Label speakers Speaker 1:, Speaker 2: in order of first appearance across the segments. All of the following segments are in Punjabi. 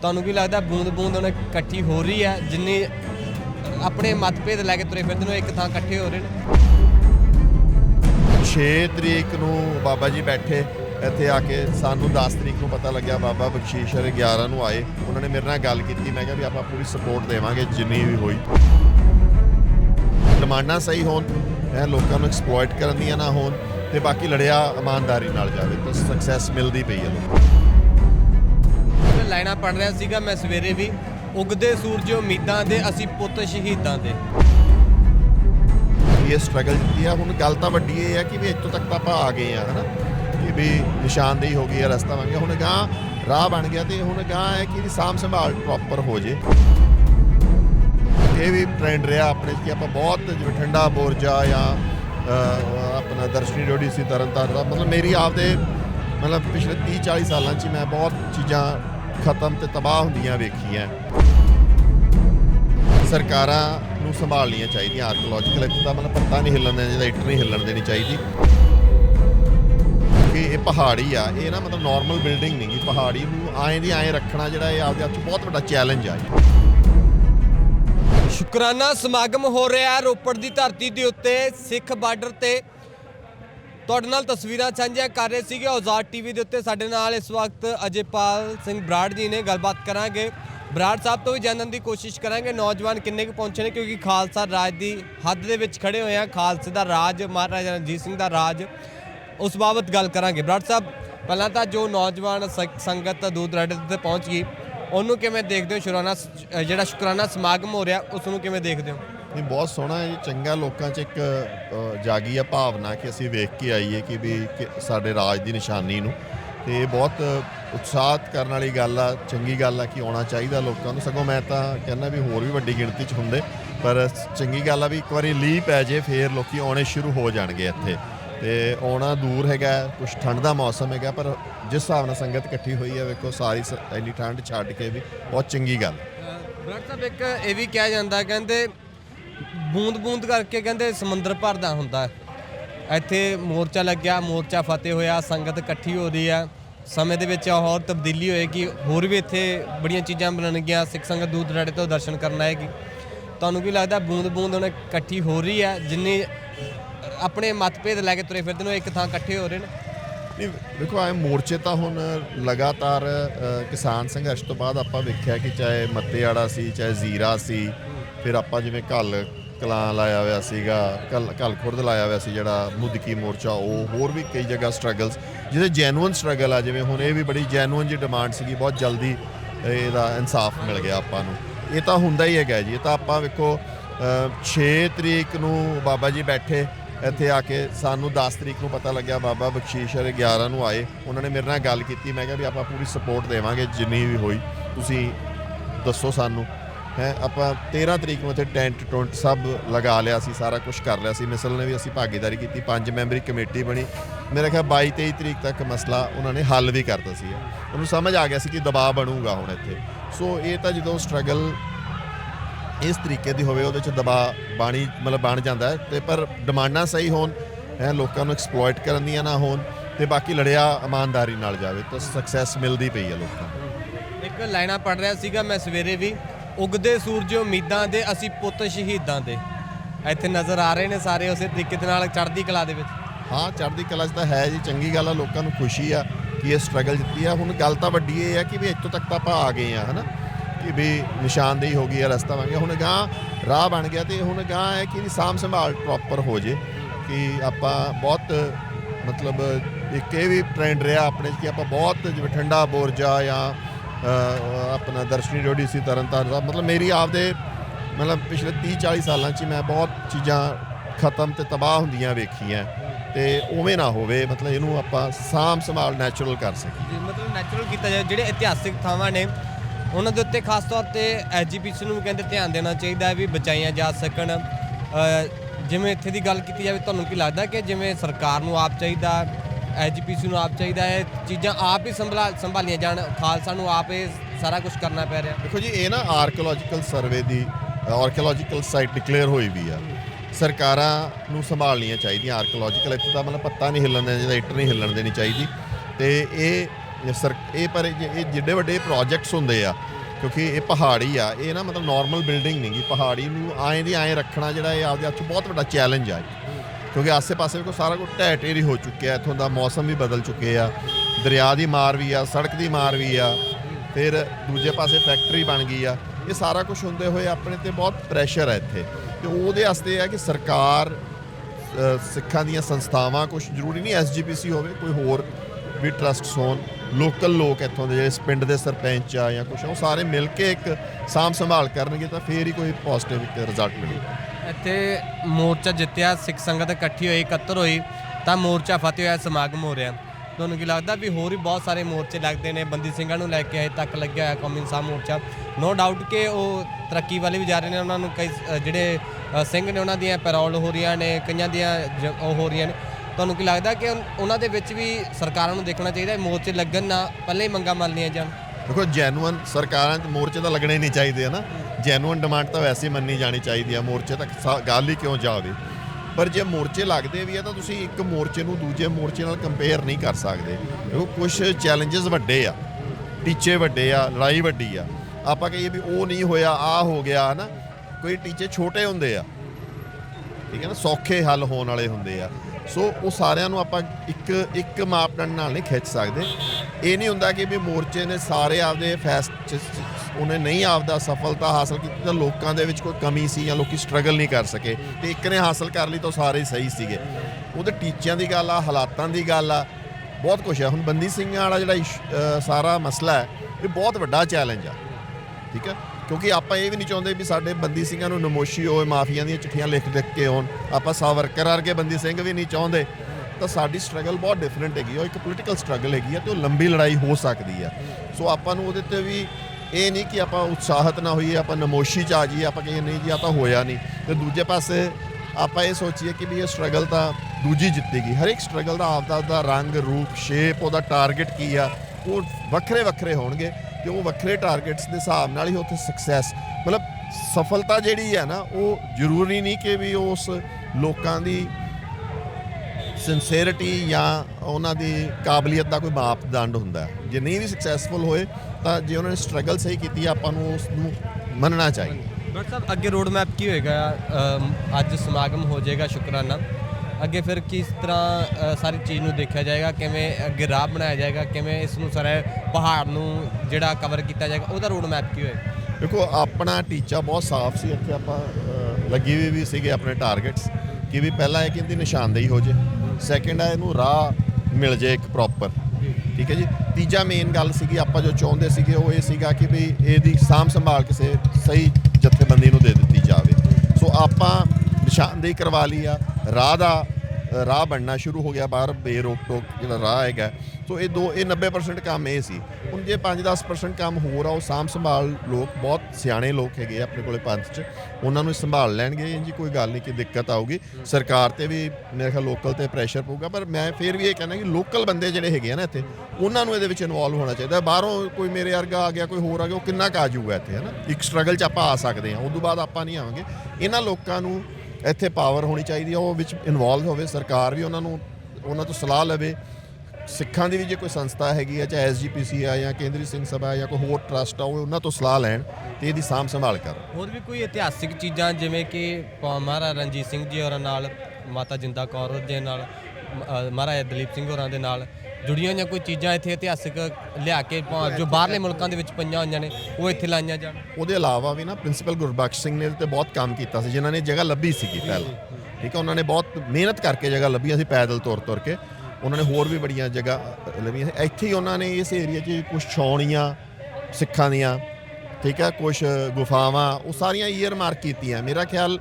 Speaker 1: ਤੁਹਾਨੂੰ ਕੀ ਲੱਗਦਾ ਬੂੰਦ ਬੂੰਦ ਹੁਣ ਇਕੱਠੀ ਹੋ ਰਹੀ ਹੈ? ਜਿੰਨੀ ਆਪਣੇ ਮਤਭੇਦ ਲੈ ਕੇ ਤੁਰੇ ਫਿਰਦੇ ਨੇ, ਉਹ ਇੱਕ ਥਾਂ ਇਕੱਠੇ ਹੋ ਰਹੇ ਨੇ।
Speaker 2: 6 ਤਰੀਕ ਨੂੰ ਬਾਬਾ ਜੀ ਬੈਠੇ, ਇੱਥੇ ਆ ਕੇ ਸਾਨੂੰ 10 ਤਰੀਕ ਨੂੰ ਪਤਾ ਲੱਗਿਆ, ਬਾਬਾ ਬਖਸ਼ੀਸ਼ਰ 11 ਨੂੰ ਆਏ। ਉਹਨਾਂ ਨੇ ਮੇਰੇ ਨਾਲ ਗੱਲ ਕੀਤੀ, ਮੈਂ ਕਿਹਾ ਵੀ ਆਪਾਂ ਪੂਰੀ ਸਪੋਰਟ ਦੇਵਾਂਗੇ, ਜਿੰਨੀ ਵੀ ਹੋਈ। ਡਿਮਾਂਡਾਂ ਸਹੀ ਹੋਣ ਇਹ ਲੋਕਾਂ ਨੂੰ ਐਕਸਪਲੋਇਟ ਕਰਨ ਦੀਆਂ ਨਾ ਹੋਣ, ਤੇ ਬਾਕੀ ਲੜਿਆ ਇਮਾਨਦਾਰੀ ਨਾਲ ਜਾਵੇ, ਤਾਂ ਸਕਸੈਸ ਮਿਲਦੀ ਪਈ ਹੈ ਲੋਕਾਂ ਨੂੰ।
Speaker 1: ਲਾਈਨਾਂ ਪੜ ਰਿਹਾ ਸੀਗਾ ਮੈਂ ਸਵੇਰੇ ਵੀ। ਉਗਦੇ ਸੂਰਜ ਉਮੀਦਾਂ ਦੇ, ਅਸੀਂ ਪੁੱਤ ਸ਼ਹੀਦਾਂ ਦੇ।
Speaker 2: ਇਹ ਸਟਰਗਲ ਜਿੱਤੀ ਆ। ਹੁਣ ਗੱਲ ਤਾਂ ਵੱਡੀ ਇਹ ਹੈ ਕਿ ਵੀ ਇੱਥੋਂ ਤੱਕ ਤਾਂ ਆਪਾਂ ਆ ਗਏ ਆ, ਹਨਾ? ਕਿ ਵੀ ਨਿਸ਼ਾਨਦੇਹੀ ਹੋ ਗਈ ਹੈ ਰਸਤਾ ਬਣ ਗਿਆ। ਹੁਣ ਗਾਂ ਰਾਹ ਬਣ ਗਿਆ ਤੇ ਹੁਣ ਗਾਂ ਹੈ ਕਿ ਵੀ ਸਾਂਭ ਸੰਭਾਲ ਪ੍ਰੋਪਰ ਹੋ ਜੇ। ਇਹ ਵੀ ਟ੍ਰੈਂਡ ਰਿਹਾ ਆਪਣੇ ਕਿ ਆਪਾਂ ਬਹੁਤ ਜਿਵੇਂ ਠੰਡਾ ਬੋਰਜਾ ਜਾਂ ਆਪਣਾ ਦਰਸ਼ਨੀ ਰੋਡੀ ਸੀ ਤਰਨਤਾਰਨ ਦਾ। ਮਤਲਬ ਮੇਰੀ ਆਪਦੇ, ਮਤਲਬ ਪਿਛਲੇ 30 40 ਸਾਲਾਂ 'ਚ ਮੈਂ ਬਹੁਤ ਚੀਜ਼ਾਂ ਖਤਮ ਤੇ ਤਬਾਹ ਹੁੰਦੀਆਂ ਵੇਖੀਆਂ। ਸਰਕਾਰਾਂ ਨੂੰ ਸੰਭਾਲਣੀਆਂ ਚਾਹੀਦੀਆਂ ਆਰਕੋਲੋਜੀਕਲ ਇੱਥੇ ਮਤਲਬ ਪੱਤਾ ਨਹੀਂ ਹਿੱਲਣ ਦੇਣਾ ਚਾਹੀਦਾ ਇੱਟ ਨਹੀਂ ਹਿੱਲਣ ਦੇਣੀ ਚਾਹੀਦੀ। ਕਿ ਇਹ ਪਹਾੜੀ ਆ, ਇਹ ਨਾ ਮਤਲਬ ਨਾਰਮਲ ਬਿਲਡਿੰਗ ਨਹੀਂ ਗੀ ਪਹਾੜੀ ਨੂੰ ਆਏ ਦੀ ਆਏ ਰੱਖਣਾ ਜਿਹੜਾ ਇਹ ਆਪਦੇ ਆਪ 'ਚ ਬਹੁਤ ਵੱਡਾ ਚੈਲੰਜ ਆ।
Speaker 1: ਸ਼ੁਕਰਾਨਾ ਸਮਾਗਮ ਹੋ ਰਿਹਾ ਰੋਪੜ ਦੀ ਧਰਤੀ ਦੇ ਉੱਤੇ, ਸਿੱਖ ਬਾਰਡਰ ਤੇ ਤੁਹਾਡੇ ਨਾਲ ਤਸਵੀਰਾਂ ਸਾਂਝੀਆਂ ਕਰ ਰਹੇ ਸੀਗੇ ਆਜ਼ਾਦ ਟੀਵੀ ਦੇ ਉੱਤੇ। ਸਾਡੇ ਨਾਲ ਇਸ ਵਕਤ ਅਜੇਪਾਲ ਸਿੰਘ ਬਰਾੜ ਜੀ ਨੇ ਗੱਲਬਾਤ ਕਰਾਂਗੇ। ਬਰਾੜ ਸਾਹਿਬ ਤੋਂ ਵੀ ਜਾਣਨ ਦੀ ਕੋਸ਼ਿਸ਼ ਕਰਾਂਗੇ। ਨੌਜਵਾਨ ਕਿੰਨੇ ਕੁ ਪਹੁੰਚੇ ਨੇ? ਕਿਉਂਕਿ ਖਾਲਸਾ ਰਾਜ ਦੀ ਹੱਦ ਦੇ ਵਿੱਚ ਖੜੇ ਹੋਏ ਆ। ਖਾਲਸੇ ਦਾ ਰਾਜ, ਮਹਾਰਾਜਾ ਰਣਜੀਤ ਸਿੰਘ ਦਾ ਰਾਜ। ਉਸ ਬਾਬਤ ਗੱਲ ਕਰਾਂਗੇ। ਬਰਾੜ ਸਾਹਿਬ, ਪਹਿਲਾਂ ਤਾਂ ਜੋ ਨੌਜਵਾਨ ਸ- ਸੰਗਤ ਦੂਰ ਦਰਾਡੇ ਤੇ ਪਹੁੰਚ ਗਈ, ਉਹਨੂੰ ਕਿਵੇਂ ਦੇਖਦੇ ਹੋ? ਸ਼ੁਰਾਨਾ ਜਿਹੜਾ ਸ਼ੁਕਰਾਨਾ ਸਮਾਗਮ ਹੋ ਰਿਹਾ ਉਸ ਨੂੰ ਕਿਵੇਂ ਦੇਖਦੇ ਹੋ?
Speaker 2: ਨਹੀਂ, ਬਹੁਤ ਸੋਹਣਾ ਹੈ ਜੀ। ਚੰਗਾ ਲੋਕਾਂ 'ਚ ਇੱਕ ਜਾਗੀ ਆ ਭਾਵਨਾ ਕਿ ਅਸੀਂ ਵੇਖ ਕੇ ਆਈਏ ਕਿ ਵੀ ਕਿ ਸਾਡੇ ਰਾਜ ਦੀ ਨਿਸ਼ਾਨੀ ਨੂੰ। ਤੇ ਇਹ ਬਹੁਤ ਉਤਸ਼ਾਹਤ ਕਰਨ ਵਾਲੀ ਗੱਲ ਆ, ਚੰਗੀ ਗੱਲ ਆ ਕਿ ਆਉਣਾ ਚਾਹੀਦਾ ਲੋਕਾਂ ਨੂੰ। ਸਗੋਂ ਮੈਂ ਤਾਂ ਕਹਿੰਦਾ ਵੀ ਹੋਰ ਵੀ ਵੱਡੀ ਗਿਣਤੀ 'ਚ ਹੁੰਦੇ, ਪਰ ਚੰਗੀ ਗੱਲ ਆ ਵੀ ਇੱਕ ਵਾਰੀ ਲੀਹ ਪੈ ਜੇ, ਫੇਰ ਲੋਕੀ ਆਉਣੇ ਸ਼ੁਰੂ ਹੋ ਜਾਣਗੇ ਇੱਥੇ। ਤੇ ਆਉਣਾ ਦੂਰ ਹੈਗਾ ਕੁਝ ਠੰਡ ਦਾ ਮੌਸਮ ਹੈਗਾ, ਪਰ ਜਿਸ ਹਿਸਾਬ ਨਾਲ ਸੰਗਤ ਇਕੱਠੀ ਹੋਈ ਹੈ ਵੇਖੋ ਸਾਰੀ ਸ- ਇੰਨੀ ਠੰਡ ਛੱਡ ਕੇ ਵੀ, ਬਹੁਤ ਚੰਗੀ ਗੱਲ।
Speaker 1: ਬਰਾੜ ਸਾਹਿਬ, ਇੱਕ ਇਹ ਵੀ ਕਿਹਾ ਜਾਂਦਾ, ਕਹਿੰਦੇ ਬੂੰਦ ਬੂੰਦ ਕਰਕੇ ਕਹਿੰਦੇ ਸਮੁੰਦਰ ਭਰਦਾ ਹੁੰਦਾ। ਇੱਥੇ ਮੋਰਚਾ ਲੱਗਿਆ, ਮੋਰਚਾ ਫਤਿਹ ਹੋਇਆ, ਸੰਗਤ ਇਕੱਠੀ ਹੋ ਰਹੀ ਆ। ਸਮੇਂ ਦੇ ਵਿੱਚ ਹੋਰ ਤਬਦੀਲੀ ਹੋਏਗੀ, ਹੋਰ ਵੀ ਇੱਥੇ ਬੜੀਆਂ ਚੀਜ਼ਾਂ ਬਣਨਗੀਆਂ, ਸਿੱਖ ਸੰਗਤ ਦੂਰ ਦਰਾਡੇ ਤੋਂ ਦਰਸ਼ਨ ਕਰਨ ਆਏਗੀ। ਤੁਹਾਨੂੰ ਕੀ ਲੱਗਦਾ ਬੂੰਦ ਬੂੰਦ ਹੁਣ ਇਕੱਠੀ ਹੋ ਰਹੀ ਹੈ ਜਿੰਨੀ ਆਪਣੇ ਮਤਭੇਦ ਲੈ ਕੇ ਤੁਰੇ ਫਿਰਦੇ ਨੇ, ਉਹ ਇੱਕ ਥਾਂ ਇਕੱਠੇ ਹੋ ਰਹੇ ਨੇ?
Speaker 2: ਨਹੀਂ ਵੇਖੋ ਆਏ ਮੋਰਚੇ ਤਾਂ ਹੁਣ ਲਗਾਤਾਰ ਕਿਸਾਨ ਸੰਘਰਸ਼ ਤੋਂ ਬਾਅਦ ਆਪਾਂ ਵੇਖਿਆ ਕਿ ਚਾਹੇ ਮੱਤੇਆੜਾ ਸੀ, ਚਾਹੇ ਜ਼ੀਰਾ ਸੀ, ਫਿਰ ਆਪਾਂ ਜਿਵੇਂ ਕੱਲ ਕਲਾਂ ਲਾਇਆ ਹੋਇਆ ਸੀਗਾ, ਕਲ ਕੱਲ ਖੁਰਦ ਲਾਇਆ ਹੋਇਆ ਸੀ ਜਿਹੜਾ ਮੁਦਕੀ ਮੋਰਚਾ, ਉਹ ਹੋਰ ਵੀ ਕਈ ਜਗ੍ਹਾ ਸਟਰਗਲਸ ਜਿਹਦੇ ਜੈਨੂਇਨ ਸਟਰਗਲ ਆ, ਜਿਵੇਂ ਹੁਣ ਇਹ ਵੀ ਬੜੀ ਜੈਨੂਇਨ ਜੀ ਡਿਮਾਂਡ ਸੀਗੀ, ਬਹੁਤ ਜਲਦੀ ਇਹਦਾ ਇਨਸਾਫ ਮਿਲ ਗਿਆ ਆਪਾਂ ਨੂੰ। ਇਹ ਤਾਂ ਹੁੰਦਾ ਹੀ ਹੈਗਾ ਜੀ, ਇਹ ਤਾਂ ਆਪਾਂ ਵੇਖੋ 6 ਤਰੀਕ ਨੂੰ ਬਾਬਾ ਜੀ ਬੈਠੇ, ਇੱਥੇ ਆ ਕੇ ਸਾਨੂੰ 10 ਤਰੀਕ ਨੂੰ ਪਤਾ ਲੱਗਿਆ, ਬਾਬਾ ਬਖਸ਼ੀਸ਼ਰ 11 ਨੂੰ ਆਏ, ਉਹਨਾਂ ਨੇ ਮੇਰੇ ਨਾਲ ਗੱਲ ਕੀਤੀ, ਮੈਂ ਕਿਹਾ ਵੀ ਆਪਾਂ ਪੂਰੀ ਸਪੋਰਟ ਦੇਵਾਂਗੇ, ਜਿੰਨੀ ਵੀ ਹੋਈ, ਤੁਸੀਂ ਦੱਸੋ ਸਾਨੂੰ। ਹੈ। ਆਪਾਂ 13 ਤਰੀਕ ਨੂੰ ਇੱਥੇ ਟੈਂਟ ਟੁੰਟ ਸਭ ਲਗਾ ਲਿਆ ਸੀ, ਸਾਰਾ ਕੁਝ ਕਰ ਲਿਆ ਸੀ। ਮਿਸਲ ਨੇ ਵੀ ਅਸੀਂ ਭਾਗੀਦਾਰੀ ਕੀਤੀ, ਪੰਜ ਮੈਂਬਰੀ ਕਮੇਟੀ ਬਣੀ। ਮੇਰੇ ਖਿਆਲ 22 23 ਤਰੀਕ ਤੱਕ ਮਸਲਾ ਉਹਨਾਂ ਨੇ ਹੱਲ ਵੀ ਕਰਤਾ ਸੀ। ਉਹਨੂੰ ਸਮਝ ਆ ਗਿਆ ਸੀ ਕਿ ਦਬਾਅ ਬਣੂਗਾ ਹੁਣ ਇੱਥੇ। ਸੋ ਇਹ ਤਾਂ ਜਦੋਂ ਸਟਰਗਲ ਇਸ ਤਰੀਕੇ ਦੀ ਹੋਵੇ, ਉਹਦੇ ਚ ਦਬਾਅ ਬਾਣੀ, ਮਤਲਬ ਬਣ ਜਾਂਦਾ ਹੈ। ਤੇ ਪਰ ਡਿਮਾਂਡਾਂ ਸਹੀ ਹੋਣ ਇਹ ਲੋਕਾਂ ਨੂੰ ਐਕਸਪਲੋਇਟ ਕਰਨ ਦੀਆਂ ਨਾ ਹੋਣ, ਤੇ ਬਾਕੀ ਲੜਿਆ ਇਮਾਨਦਾਰੀ ਨਾਲ ਜਾਵੇ, ਤਾਂ ਸਕਸੈਸ ਮਿਲਦੀ ਪਈ ਹੈ ਲੋਕਾਂ ਨੂੰ।
Speaker 1: ਇੱਕ ਲਾਈਨਾਂ ਪੜ ਰਿਹਾ ਸੀਗਾ ਮੈਂ ਸਵੇਰੇ ਵੀ। ਉਗਦੇ ਸੂਰਜ ਉਮੀਦਾਂ ਦੇ, ਅਸੀਂ ਪੁੱਤ ਸ਼ਹੀਦਾਂ ਦੇ। ਇੱਥੇ ਨਜ਼ਰ ਆ ਰਹੇ ਨੇ ਸਾਰੇ ਉਸੇ ਤਰੀਕੇ ਦੇ ਨਾਲ ਚੜ੍ਹਦੀ ਕਲਾ ਦੇ ਵਿੱਚ।
Speaker 2: ਹਾਂ, ਚੜ੍ਹਦੀ ਕਲਾ 'ਚ ਤਾਂ ਹੈ ਜੀ, ਚੰਗੀ ਗੱਲ ਆ, ਲੋਕਾਂ ਨੂੰ ਖੁਸ਼ੀ ਆ ਕਿ ਇਹ ਸਟਰਗਲ ਜਿੱਤੀ ਆ। ਹੁਣ ਗੱਲ ਤਾਂ ਵੱਡੀ ਇਹ ਆ ਕਿ ਵੀ ਇੱਥੋਂ ਤੱਕ ਤਾਂ ਆਪਾਂ ਆ ਗਏ ਆ, ਹਨਾ? ਕਿ ਵੀ ਨਿਸ਼ਾਨਦੇਹੀ ਹੋ ਗਈ ਆ, ਰਸਤਾ ਬਣ ਗਿਆ। ਹੁਣ ਗਾਂ ਰਾਹ ਬਣ ਗਿਆ ਤੇ ਹੁਣ ਗਾਂ ਹੈ ਕਿ ਵੀ ਸਾਂਭ ਸੰਭਾਲ ਪ੍ਰੋਪਰ ਹੋ ਜੇ, ਕਿ ਆਪਾਂ ਬਹੁਤ, ਮਤਲਬ ਇੱਕ ਇਹ ਵੀ ਟ੍ਰੈਂਡ ਰਿਹਾ ਆਪਣੇ 'ਚ ਕਿ ਆਪਾਂ ਬਹੁਤ ਜਿਵੇਂ ਠੰਡਾ ਬੋਰਜਾ ਜਾਂ ਆਪਣਾ ਦਰਸ਼ਨੀ ਰੋਡੀ ਸੀ ਤਰਨਤਾਰਨ ਸਾਹਿਬ। ਮਤਲਬ ਮੇਰੀ ਆਪਦੇ, ਮਤਲਬ ਪਿਛਲੇ 30 40 ਸਾਲਾਂ 'ਚ ਮੈਂ ਬਹੁਤ ਚੀਜ਼ਾਂ ਖਤਮ ਤੇ ਤਬਾਹ ਹੁੰਦੀਆਂ ਵੇਖੀਆਂ। ਤੇ ਉਵੇਂ ਨਾ ਹੋਵੇ, ਮਤਲਬ ਇਹਨੂੰ ਆਪਾਂ ਸਾਂਭ ਸੰਭਾਲ ਨੈਚੁਰਲ ਕਰ ਸਕੀਏ।
Speaker 1: ਮਤਲਬ ਨੈਚੁਰਲ ਕੀਤਾ ਜਾਵੇ। ਜਿਹੜੇ ਇਤਿਹਾਸਿਕ ਥਾਵਾਂ ਨੇ, ਉਹਨਾਂ ਦੇ ਉੱਤੇ ਖਾਸ ਤੌਰ ਤੇ ਐਜੀਪੀਸੀ ਨੂੰ ਵੀ ਕਹਿੰਦੇ ਧਿਆਨ ਦੇਣਾ ਚਾਹੀਦਾ ਹੈ ਵੀ ਬਚਾਈਆਂ ਜਾ ਸਕਣ। ਜਿਵੇਂ ਇੱਥੇ ਦੀ ਗੱਲ ਕੀਤੀ ਜਾਵੇ, ਤੁਹਾਨੂੰ ਕੀ ਲੱਗਦਾ ਕਿ ਜਿਵੇਂ ਸਰਕਾਰ ਨੂੰ ਆਪ ਚਾਹੀਦਾ ਐਜੀਪੀਸੀ ਨੂੰ ਆਪ ਚਾਹੀਦਾ ਹੈ, ਚੀਜ਼ਾਂ ਆਪ ਹੀ ਸੰਭਾਲ, ਸੰਭਾਲੀਆਂ ਜਾਣ। ਖਾਲਸਾ ਨੂੰ ਆਪ ਇਹ ਸਾਰਾ ਕੁਝ ਕਰਨਾ ਪੈ ਰਿਹਾ।
Speaker 2: ਦੇਖੋ ਜੀ, ਇਹ ਨਾ ਆਰਕੀਓਲੋਜੀਕਲ ਸਰਵੇ ਦੀ, ਆਰਕੀਓਲੋਜੀਕਲ ਸਾਈਟ ਡਿਕਲੇਅਰ ਹੋਈ ਵੀ ਆ। ਸਰਕਾਰਾਂ ਨੂੰ ਸੰਭਾਲਣੀਆਂ ਚਾਹੀਦੀਆਂ। ਆਰਕੀਓਲੋਜੀਕਲ ਇੱਥੇ ਤਾਂ ਮਤਲਬ ਪੱਤਾ ਨਹੀਂ ਹਿੱਲਣ ਦੇਣਾ ਚਾਹੀਦਾ ਇੱਟ ਨਹੀਂ ਹਿੱਲਣ ਦੇਣੀ ਚਾਹੀਦੀ। ਤੇ ਇਹ ਸਰ, ਇਹ ਪਰ ਇਹ ਇਹ ਜਿੱਡੇ ਵੱਡੇ ਪ੍ਰੋਜੈਕਟਸ ਹੁੰਦੇ ਆ, ਕਿਉਂਕਿ ਇਹ ਪਹਾੜੀ ਆ, ਇਹ ਨਾ ਮਤਲਬ ਨਾਰਮਲ ਬਿਲਡਿੰਗ ਨਹੀਂਗੀ ਪਹਾੜੀ ਨੂੰ ਐਂ ਦੀ ਆਏ ਰੱਖਣਾ ਜਿਹੜਾ ਇਹ ਆਪਦੇ ਹੱਥ ਬਹੁਤ ਵੱਡਾ ਚੈਲੰਜ ਆ। ਕਿਉਂਕਿ ਆਸੇ-ਪਾਸੇ ਵੀ ਕੋ ਸਾਰਾ ਕੁਝ ਢਹਿ ਢੇਰੀ ਹੋ ਚੁੱਕਿਆ ਇੱਥੋਂ ਦਾ ਮੌਸਮ ਵੀ ਬਦਲ ਚੁੱਕੇ ਆ। ਦਰਿਆ ਦੀ ਮਾਰ ਵੀ ਆ, ਸੜਕ ਦੀ ਮਾਰ ਵੀ ਆ। ਫਿਰ ਦੂਜੇ ਪਾਸੇ ਫੈਕਟਰੀ ਬਣ ਗਈ ਆ। ਇਹ ਸਾਰਾ ਕੁਝ ਹੁੰਦੇ ਹੋਏ ਆਪਣੇ ਤੇ ਬਹੁਤ ਪ੍ਰੈਸ਼ਰ ਹੈ ਇੱਥੇ। ਤੇ ਉਹਦੇ ਵਾਸਤੇ ਇਹ ਆ ਕਿ ਸਰਕਾਰ ਸਿੱਖਾਂ ਦੀਆਂ ਸੰਸਥਾਵਾਂ ਕੁਝ ਜ਼ਰੂਰੀ ਨਹੀਂ ਐਸਜੀਪੀਸੀ ਹੋਵੇ, ਕੋਈ ਹੋਰ ਵੀ ਟਰਸਟਸ ਹੋਣ। ਲੋਕਲ ਲੋਕ ਇੱਥੋਂ ਦੇ ਜਿਹੜੇ ਪਿੰਡ ਦੇ ਸਰਪੰਚ ਆ ਜਾਂ ਕੁਝ ਉਹ ਸਾਰੇ ਮਿਲ ਕੇ ਇੱਕ ਸਾਂਭ ਸੰਭਾਲ ਕਰਨਗੇ ਤਾਂ ਫੇਰ ਹੀ ਕੋਈ ਪੋਜ਼ਿਟਿਵ ਰਿਜ਼ਲਟ ਮਿਲੇਗਾ।
Speaker 1: ਇੱਥੇ ਮੋਰਚਾ ਜਿੱਤਿਆ ਸਿੱਖ ਸੰਗਤ ਇਕੱਠੀ ਹੋਈ ਇਕੱਤਰ ਹੋਈ ਤਾਂ ਮੋਰਚਾ ਫਤਿਹ ਹੋਇਆ ਸਮਾਗਮ ਹੋ ਰਿਹਾ। ਤੁਹਾਨੂੰ ਕੀ ਲੱਗਦਾ ਵੀ ਹੋਰ ਵੀ ਬਹੁਤ ਸਾਰੇ ਮੋਰਚੇ ਲੱਗਦੇ ਨੇ? ਬੰਦੀ ਸਿੰਘਾਂ ਨੂੰ ਲੈ ਕੇ ਆਏ ਤੱਕ ਲੱਗਿਆ ਹੋਇਆ ਕੌਮੀ ਇਨਸਾਫ ਮੋਰਚਾ। ਨੋ ਡਾਊਟ ਕਿ ਉਹ ਤਰੱਕੀ ਵਾਲੇ ਵੀ ਜਾ ਰਹੇ ਨੇ ਉਹਨਾਂ ਨੂੰ ਕਈ ਅ, ਜਿਹੜੇ ਅ, ਸਿੰਘ ਨੇ ਉਹਨਾਂ ਦੀਆਂ ਪੈਰੋਲ ਹੋ ਰਹੀਆਂ ਨੇ ਕਈਆਂ ਦੀਆਂ ਜ- ਉਹ ਹੋ ਰਹੀਆਂ ਨੇ। ਤੁਹਾਨੂੰ ਕੀ ਲੱਗਦਾ ਕਿ ਉਨ- ਉਹਨਾਂ ਦੇ ਵਿੱਚ ਵੀ ਸਰਕਾਰਾਂ ਨੂੰ ਦੇਖਣਾ ਚਾਹੀਦਾ ਹੈ ਮੋਰਚੇ ਲੱਗਣ ਨਾ ਪਹਿਲੇ ਹੀ ਮੰਗਾਂ ਮੰਨ ਲਈਆਂ ਜਾਣ?
Speaker 2: ਦੇਖੋ ਜੈਨੂਅਨ ਸਰਕਾਰਾਂ ਤੇ ਮੋਰਚੇ ਤਾਂ ਲੱਗਣੇ ਨਹੀਂ ਚਾਹੀਦੇ, ਹਨਾ? ਜੈਨੂਅਨ ਡਿਮਾਂਡ ਤਾਂ ਵੈਸੇ ਮੰਨੀ ਜਾਣੀ ਚਾਹੀਦੀ ਆ, ਮੋਰਚੇ ਤੱਕ ਸਾ- ਗੱਲ ਹੀ ਕਿਉਂ ਜਾਵੇ? ਪਰ ਜੇ ਮੋਰਚੇ ਲੱਗਦੇ ਵੀ ਆ, ਤਾਂ ਤੁਸੀਂ ਇੱਕ ਮੋਰਚੇ ਨੂੰ ਦੂਜੇ ਮੋਰਚੇ ਨਾਲ ਕੰਪੇਅਰ ਨਹੀਂ ਕਰ ਸਕਦੇ। ਦੇਖੋ ਕੁਝ ਚੈਲੰਜਸ ਵੱਡੇ ਆ, ਟੀਚੇ ਵੱਡੇ ਆ, ਲੜਾਈ ਵੱਡੀ ਆ। ਆਪਾਂ ਕਹੀਏ ਵੀ ਉਹ ਨਹੀਂ ਹੋਇਆ ਆ ਹੋ ਗਿਆ, ਹਨਾ? ਕੋਈ ਟੀਚੇ ਛੋਟੇ ਹੁੰਦੇ ਆ, ਠੀਕ ਹੈ ਨਾ? ਸੌਖੇ ਹੱਲ ਹੋਣ ਵਾਲੇ ਹੁੰਦੇ ਆ। ਸੋ ਉਹ ਸਾਰਿਆਂ ਨੂੰ ਆਪਾਂ ਇੱਕ ਇੱਕ ਮਾਪਦੰਡ ਨਾਲ ਨਹੀਂ ਖਿੱਚ ਸਕਦੇ। ਇਹ ਨਹੀਂ ਹੁੰਦਾ ਕਿ ਵੀ ਮੋਰਚੇ ਨੇ ਸਾਰੇ ਆਪਦੇ ਫੈਸਟ ਉਹਨੇ ਨਹੀਂ ਆਪਦਾ ਸਫਲਤਾ ਹਾਸਲ ਕੀਤੀ ਤਾਂ ਲੋਕਾਂ ਦੇ ਵਿੱਚ ਕੋਈ ਕਮੀ ਸੀ ਜਾਂ ਲੋਕੀ ਸਟਰਗਲ ਨਹੀਂ ਕਰ ਸਕੇ। ਤੇ ਇੱਕ ਨੇ ਹਾਸਲ ਕਰ ਲਈ ਤਾਂ ਸਾਰੇ ਸਹੀ ਸੀਗੇ। ਉਹਦੇ ਟੀਚਿਆਂ ਦੀ ਗੱਲ ਆ, ਹਾਲਾਤਾਂ ਦੀ ਗੱਲ ਆ, ਬਹੁਤ ਕੁਝ ਹੈ ਹੁਣ ਬੰਦੀ ਸਿੰਘਾਂ ਵਾਲਾ ਜਿਹੜਾ ਇਸ਼- ਸਾਰਾ ਮਸਲਾ ਹੈ, ਇਹ ਬਹੁਤ ਵੱਡਾ ਚੈਲੰਜ ਆ। ਠੀਕ ਹੈ ਕਿਉਂਕਿ ਆਪਾਂ ਇਹ ਵੀ ਨਹੀਂ ਚਾਹੁੰਦੇ ਵੀ ਸਾਡੇ ਬੰਦੀ ਸਿੰਘਾਂ ਨੂੰ ਨਮੋਸ਼ੀ ਹੋਏ, ਮਾਫੀਆਂ ਦੀਆਂ ਚਿੱਠੀਆਂ ਲਿਖ ਲਿਖ ਕੇ ਹੋਣ ਆਪਾਂ ਸਾਵਰਕਰ ਵਰਗੇ ਬੰਦੀ ਸਿੰਘ ਵੀ ਨਹੀਂ ਚਾਹੁੰਦੇ। ਤਾਂ ਸਾਡੀ ਸਟਰਗਲ ਬਹੁਤ ਡਿਫਰੈਂਟ ਹੈਗੀ ਉਹ ਇੱਕ ਪੋਲੀਟੀਕਲ ਸਟਰਗਲ ਹੈਗੀ ਆ ਤੇ ਉਹ ਲੰਬੀ ਲੜਾਈ ਹੋ ਸਕਦੀ ਆ। ਸੋ ਆਪਾਂ ਨੂੰ ਉਹਦੇ ਤੇ ਵੀ ਇਹ ਨਹੀਂ ਕਿ ਆਪਾਂ ਉਤਸ਼ਾਹਤ ਨਾ ਹੋਈਏ, ਆਪਾਂ ਨਮੋਸ਼ੀ ਚ ਆ ਜਾਈਏ, ਆਪਾਂ ਕਹੀਏ ਨਹੀਂ ਜੀ ਆ ਤਾਂ ਹੋਇਆ ਨਹੀਂ। ਤੇ ਦੂਜੇ ਪਾਸੇ ਆਪਾਂ ਇਹ ਸੋਚੀਏ ਕਿ ਵੀ ਇਹ ਸਟਰਗਲ ਤਾਂ ਦੂਜੀ ਜਿੱਤੇਗੀ। ਹਰ ਇੱਕ ਸਟਰਗਲ ਦਾ ਆਪਦਾ ਆਪਦਾ ਰੰਗ, ਰੂਪ ਸ਼ੇਪ ਉਹਦਾ ਟਾਰਗੇਟ ਕੀ ਆ, ਉਹ ਵੱਖਰੇ ਵੱਖਰੇ ਹੋਣਗੇ ਤੇ ਉਹ ਵੱਖਰੇ ਟਾਰਗੇਟਸ ਦੇ ਹਿਸਾਬ ਨਾਲ ਹੀ ਉੱਥੇ ਸਕਸੈਸ ਮਤਲਬ ਸਫਲਤਾ ਜਿਹੜੀ ਹੈ ਨਾ, ਉਹ ਜ਼ਰੂਰੀ ਨਹੀਂ ਕਿ ਵੀ ਉਸ ਲੋਕਾਂ ਦੀ ਸਿੰਸੇਰਿਟੀ ਜਾਂ ਉਹਨਾਂ ਦੀ ਕਾਬਲੀਅਤ ਦਾ ਕੋਈ ਮਾਪਦੰਡ ਹੁੰਦਾ। ਜੇ ਨਹੀਂ ਵੀ ਸਕਸੈਸਫੁਲ ਹੋਏ ਤਾਂ ਜੇ ਉਹਨਾਂ ਨੇ ਸਟਰਗਲ ਸਹੀ ਕੀਤੀ ਆਪਾਂ ਨੂੰ ਉਸ ਨੂੰ ਮੰਨਣਾ ਚਾਹੀਦਾ।
Speaker 1: ਡਾਕਟਰ ਸਾਹਿਬ ਅੱਗੇ ਰੋਡ ਮੈਪ ਕੀ ਹੋਏਗਾ? ਅੱਜ ਸਮਾਗਮ ਹੋ ਜਾਏਗਾ ਸ਼ੁਕਰਾਨਾ। ਅੱਗੇ ਫਿਰ ਕਿਸ ਤਰ੍ਹਾਂ ਸਾਰੀ ਚੀਜ਼ ਨੂੰ ਦੇਖਿਆ ਜਾਏਗਾ? ਕਿਵੇਂ ਅੱਗੇ ਰਾਹ ਬਣਾਇਆ ਜਾਏਗਾ? ਕਿਵੇਂ ਇਸ ਨੂੰ ਸਾਰੇ ਪਹਾੜ ਨੂੰ ਜਿਹੜਾ ਕਵਰ ਕੀਤਾ ਜਾਏਗਾ? ਉਹਦਾ ਰੋਡ ਮੈਪ ਕੀ ਹੋਏਗਾ?
Speaker 2: ਦੇਖੋ ਆਪਣਾ ਟੀਚਾ ਬਹੁਤ ਸਾਫ਼ ਸੀ। ਇੱਥੇ ਆਪਾਂ ਲੱਗੀ ਵੀ ਵੀ ਸੀਗੇ ਆਪਣੇ ਟਾਰਗੇਟਸ ਕਿ ਵੀ ਪਹਿਲਾ ਹੈ ਕਿ ਇਹਦੀ ਨਿਸ਼ਾਨਦੇਹੀ ਹੋ ਜੇ। ਸੈਕਿੰਡ ਹੈ ਇਹਨੂੰ ਰਾਹ ਮਿਲ ਜੇ ਇੱਕ ਪ੍ਰੋਪਰ ਠੀਕ ਹੈ ਜੀ? ਤੀਜਾ ਮੇਨ ਗੱਲ ਸੀਗੀ, ਆਪਾਂ ਜੋ ਚਾਹੁੰਦੇ ਸੀਗੇ, ਉਹ ਇਹ ਸੀਗਾ ਕਿ ਵੀ ਇਹਦੀ ਸਾਂਭ ਸੰਭਾਲ ਕਿਸੇ ਸਹੀ ਜਥੇਬੰਦੀ ਨੂੰ ਦੇ ਦਿੱਤੀ ਜਾਵੇ। ਸੋ ਆਪਾਂ ਨਿਸ਼ਾਨਦੇਹੀ ਕਰਵਾ ਲਈ ਆ। ਰਾਹ ਦਾ ਰਾਹ ਬਣਨਾ ਸ਼ੁਰੂ ਹੋ ਗਿਆ ਬਾਹਰ ਬੇਰੋਕ ਟੋਕ ਜਿਹੜਾ ਰਾਹ ਹੈਗਾ ਸੋ ਇਹ ਦੋ, ਇਹ 90% ਕੰਮ ਇਹ ਸੀ। ਹੁਣ ਜੇ 5-10% ਕੰਮ ਹੋਰ ਆ, ਉਹ ਸਾਂਭ ਸੰਭਾਲ ਲੋਕ, ਬਹੁਤ ਸਿਆਣੇ ਲੋਕ ਹੈਗੇ ਆ ਆਪਣੇ ਕੋਲੇ ਪੰਥ 'ਚ, ਉਹਨਾਂ ਨੂੰ ਸੰਭਾਲ ਲੈਣਗੇ। ਜੀ ਕੋਈ ਗੱਲ ਨਹੀਂ ਕਿ ਦਿੱਕਤ ਆਊਗੀ। ਸਰਕਾਰ ਤੇ ਵੀ ਮੇਰੇ ਖਿਆਲ ਲੋਕਲ ਤੇ ਪ੍ਰੈਸ਼ਰ ਪਊਗਾ, ਪਰ ਮੈਂ ਫਿਰ ਵੀ ਇਹ ਕਹਿੰਦਾ ਕਿ ਲੋਕਲ ਬੰਦੇ ਜਿਹੜੇ ਹੈਗੇ ਆ ਨਾ ਇੱਥੇ, ਉਹਨਾਂ ਨੂੰ ਇਹਦੇ ਵਿੱਚ ਇਨਵੋਲਵ ਹੋਣਾ ਚਾਹੀਦਾ। ਬਾਹਰੋਂ ਕੋਈ ਮੇਰੇ ਵਰਗਾ ਆ ਗਿਆ, ਕੋਈ ਹੋਰ ਆ ਗਿਆ, ਉਹ ਕਿੰਨਾ ਕੁ ਆ ਜਾਊਗਾ ਇੱਥੇ, ਹੈ ਨਾ? ਇੱਕ ਸਟਰਗਲ 'ਚ ਆਪਾਂ ਆ ਸਕਦੇ ਹਾਂ। ਉਸ ਤੋਂ ਬਾਅਦ ਆਪਾਂ ਨਹੀਂ ਆਵਾਂਗੇ। ਇਹਨਾਂ ਲੋਕਾਂ ਨੂੰ ਇੱਥੇ ਪਾਵਰ ਹੋਣੀ ਚਾਹੀਦੀ ਆ, ਉਹ ਵਿੱਚ ਇਨਵੋਲਵ ਹੋਵੇ, ਸਰਕਾਰ ਵੀ ਉਹਨਾਂ ਨੂੰ, ਉਹਨਾਂ ਤੋਂ ਸਲਾਹ ਲਵੇ। ਸਿੱਖਾਂ ਦੀ ਵੀ ਜੇ ਕੋਈ ਸੰਸਥਾ ਹੈਗੀ ਆ ਚਾਹੇ ਐਸਜੀਪੀਸੀ ਆ ਜਾਂ ਕੇਂਦਰੀ ਸਿੰਘ ਸਭਾ ਜਾਂ ਕੋਈ ਹੋਰ ਟਰਸਟ ਆ ਉਹ ਉਹਨਾਂ ਤੋਂ ਸਲਾਹ ਲੈਣ ਤੇ ਇਹਦੀ ਸਾਂਭ ਸੰਭਾਲ ਕਰਨ।
Speaker 1: ਹੋਰ ਵੀ ਕੋਈ ਇਤਿਹਾਸਿਕ ਚੀਜ਼ਾਂ ਜਿਵੇਂ ਕਿ ਪ- ਮਹਾਰਾਜਾ ਰਣਜੀਤ ਸਿੰਘ ਜੀ ਹੋਰਾਂ ਨਾਲ ਮਾਤਾ ਜਿੰਦਾ ਕੌਰ ਦੇ ਨਾਲ ਮਹਾਰਾਜਾ ਦਲੀਪ ਸਿੰਘ ਹੋਰਾਂ ਦੇ ਨਾਲ ਜੁੜੀਆਂ ਹੋਈਆਂ ਕੋਈ ਚੀਜ਼ਾਂ ਇੱਥੇ ਇਤਿਹਾਸਿਕ ਲਿਆ ਕੇ ਪ- ਜੋ ਬਾਹਰਲੇ ਮੁਲਕਾਂ ਦੇ ਵਿੱਚ ਪਈਆਂ ਹੋਈਆਂ ਨੇ ਉਹ ਇੱਥੇ ਲਾਈਆਂ ਜਾਣ?
Speaker 2: ਉਹਦੇ ਇਲਾਵਾ ਵੀ ਨਾ ਪ੍ਰਿੰਸੀਪਲ ਗੁਰਬਖਸ਼ ਸਿੰਘ ਨੇ ਤੇ ਬਹੁਤ ਕੰਮ ਕੀਤਾ ਸੀ ਜਿਨ੍ਹਾਂ ਨੇ ਜਗ੍ਹਾ ਲੱਭੀ ਸੀਗੀ ਪਹਿਲਾਂ। ਠੀਕ ਹੈ ਉਹਨਾਂ ਨੇ ਬਹੁਤ ਮਿਹਨਤ ਕਰਕੇ ਜਗ੍ਹਾ ਲੱਭੀਆਂ ਸੀ ਪੈਦਲ ਤੁਰ ਤੁਰ ਕੇ। ਉਹਨਾਂ ਨੇ ਹੋਰ ਵੀ ਬੜੀਆਂ ਜਗ੍ਹਾ ਅ, ਲੱਭੀਆਂ ਇੱਥੇ ਹੀ ਉਹਨਾਂ ਨੇ ਇਸ ਏਰੀਆ 'ਚ ਕੁਝ ਛਾਉਣੀਆਂ ਸਿੱਖਾਂ ਦੀਆਂ ਠੀਕ ਹੈ ਕੁਝ ਗੁਫਾਵਾਂ ਉਹ ਸਾਰੀਆਂ ਈਅਰ ਮਾਰਕ ਕੀਤੀਆਂ। ਮੇਰਾ ਖਿਆਲ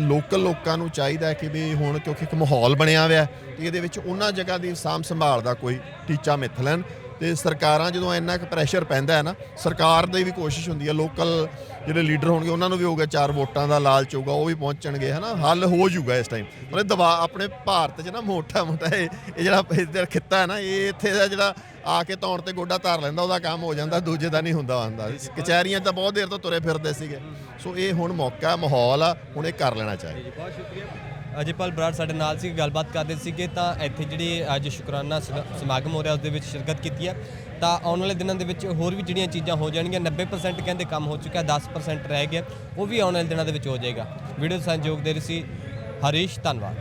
Speaker 2: ਲੋਕਲ ਲੋਕਾਂ ਨੂੰ ਚਾਹੀਦਾ ਹੈ ਕਿ ਵੀ ਹੁਣ ਕਿਉਂਕਿ ਇੱਕ ਮਾਹੌਲ ਬਣਿਆ ਹੋਇਆ ਹੈ, ਤੇ ਇਹਦੇ ਵਿੱਚ ਉਹਨਾਂ ਜਗ੍ਹਾ ਦੀ ਸਾਂਭ ਸੰਭਾਲ ਦਾ ਕੋਈ ਟੀਚਾ ਮਿੱਥ ਲੈਣ। ਤੇ ਸਰਕਾਰਾਂ ਜਦੋਂ ਇੰਨਾ ਕੁ ਪ੍ਰੈਸ਼ਰ ਪੈਂਦਾ ਹੈ ਨਾ, ਸਰਕਾਰ ਦੀ ਵੀ ਕੋਸ਼ਿਸ਼ ਹੁੰਦੀ ਹੈ ਲੋਕਲ ਜਿਹੜੇ ਲੀਡਰ ਹੋਣਗੇ, ਉਹਨਾਂ ਨੂੰ ਵੀ ਹੋਊਗਾ ਚਾਰ ਵੋਟਾਂ ਦਾ ਲਾਲਚ ਹੋਊਗਾ, ਉਹ ਵੀ ਪਹੁੰਚਣਗੇ, ਹਨਾ? ਹੱਲ ਹੋ ਜਾਊਗਾ ਇਸ ਟਾਈਮ ਮਤਲਬ ਦਬਾ, ਆਪਣੇ ਭਾਰਤ 'ਚ ਨਾ ਮੋਟਾ ਮੋਟਾ ਇਹ ਜਿਹੜਾ ਇਧਰ ਖਿੱਤਾ ਹੈ ਨਾ, ਇਹ ਇੱਥੇ ਦਾ ਜਿਹੜਾ ਆ ਕੇ ਧੌਣ ਤੇ ਗੋਡਾ ਧਾਰ ਲੈਂਦਾ, ਉਹਦਾ ਕੰਮ ਹੋ ਜਾਂਦਾ, ਦੂਜੇ ਦਾ ਨਹੀਂ ਹੁੰਦਾ ਹੁੰਦਾ ਕਚਹਿਰੀਆਂ ਤਾਂ ਬਹੁਤ ਦੇਰ ਤੋਂ ਤੁਰੇ ਫਿਰਦੇ ਸੀਗੇ। ਸੋ ਇਹ ਹੁਣ ਮੌਕਾ, ਮਾਹੌਲ ਆ, ਹੁਣ ਇਹ ਕਰ ਲੈਣਾ ਚਾਹੀਦਾ।
Speaker 1: ਬਹੁਤ ਸ਼ੁਕਰੀਆ। ਅਜੇਪਾਲ ਬਰਾੜ ਸਾਡੇ ਨਾਲ ਸੀ, ਗੱਲਬਾਤ ਕਰਦੇ ਸੀਗੇ ਤਾਂ ਇੱਥੇ ਜਿਹੜੀ ਅੱਜ ਸ਼ੁਕਰਾਨਾ ਸਮ- ਸਮਾਗਮ ਹੋ ਰਿਹਾ ਉਸ ਦੇ ਵਿੱਚ ਸ਼ਿਰਕਤ ਕੀਤੀ ਹੈ। ਤਾਂ ਆਉਣ ਵਾਲੇ ਦਿਨਾਂ ਦੇ ਵਿੱਚ ਹੋਰ ਵੀ ਜਿਹੜੀਆਂ ਚੀਜ਼ਾਂ ਹੋ ਜਾਣਗੀਆਂ 90% ਕਹਿੰਦੇ ਕੰਮ ਹੋ ਚੁੱਕਾ 10% ਰਹਿ ਗਿਆ, ਉਹ ਵੀ ਆਉਣ ਵਾਲੇ ਦਿਨਾਂ ਦੇ ਵਿੱਚ ਹੋ ਜਾਏਗਾ। ਵੀਡੀਓ ਸੰਯੋਗ ਦੇ ਰਹੀ ਸੀ ਹਰੀਸ਼ ਧੰਨਵਾਦ।